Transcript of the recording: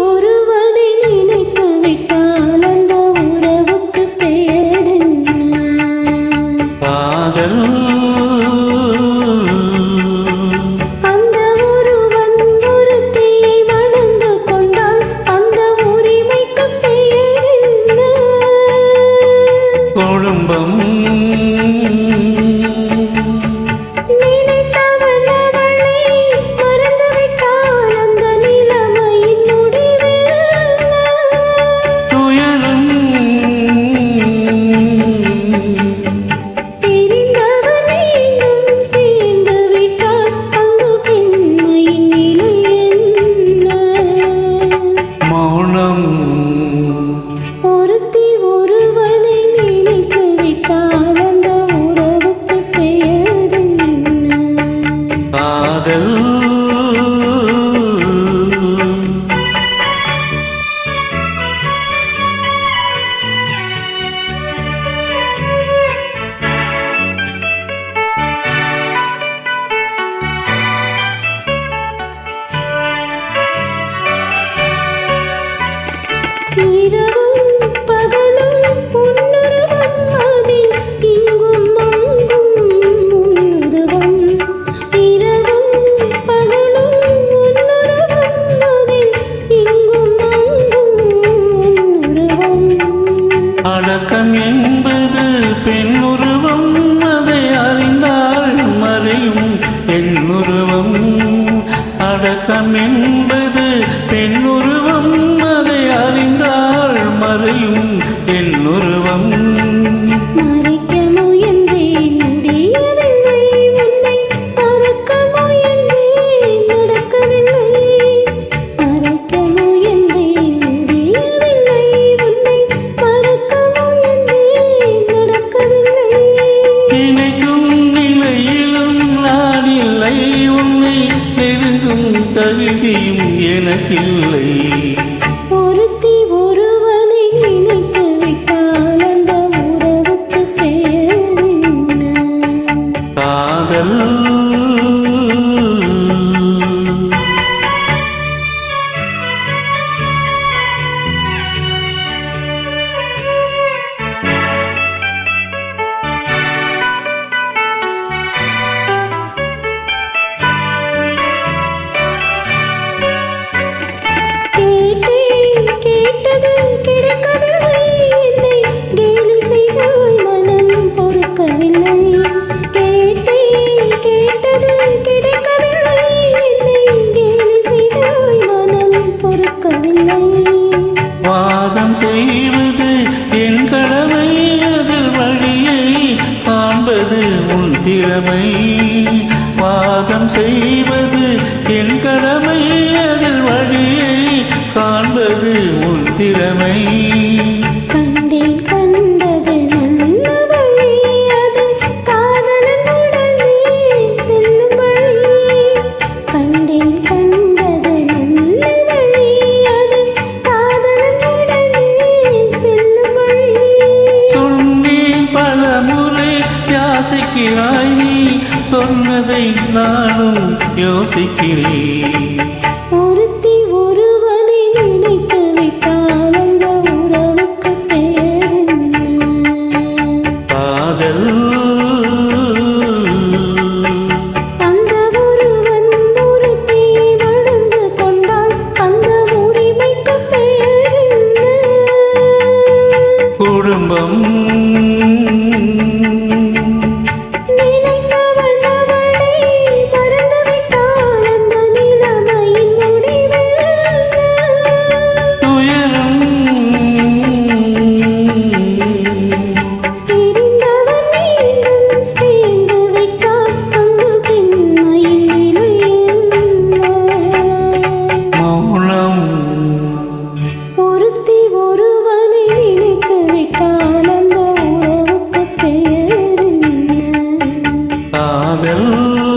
ஒருவனை நினைத்து விட்டால் அந்த உறவுக்கு பேர் என்ன? காதல் எனக்கில்லை. திறமை பாதம் செய்வது என் கடமை. சொன்னதை நானும் யோசிக்கிறேன். ಕರವು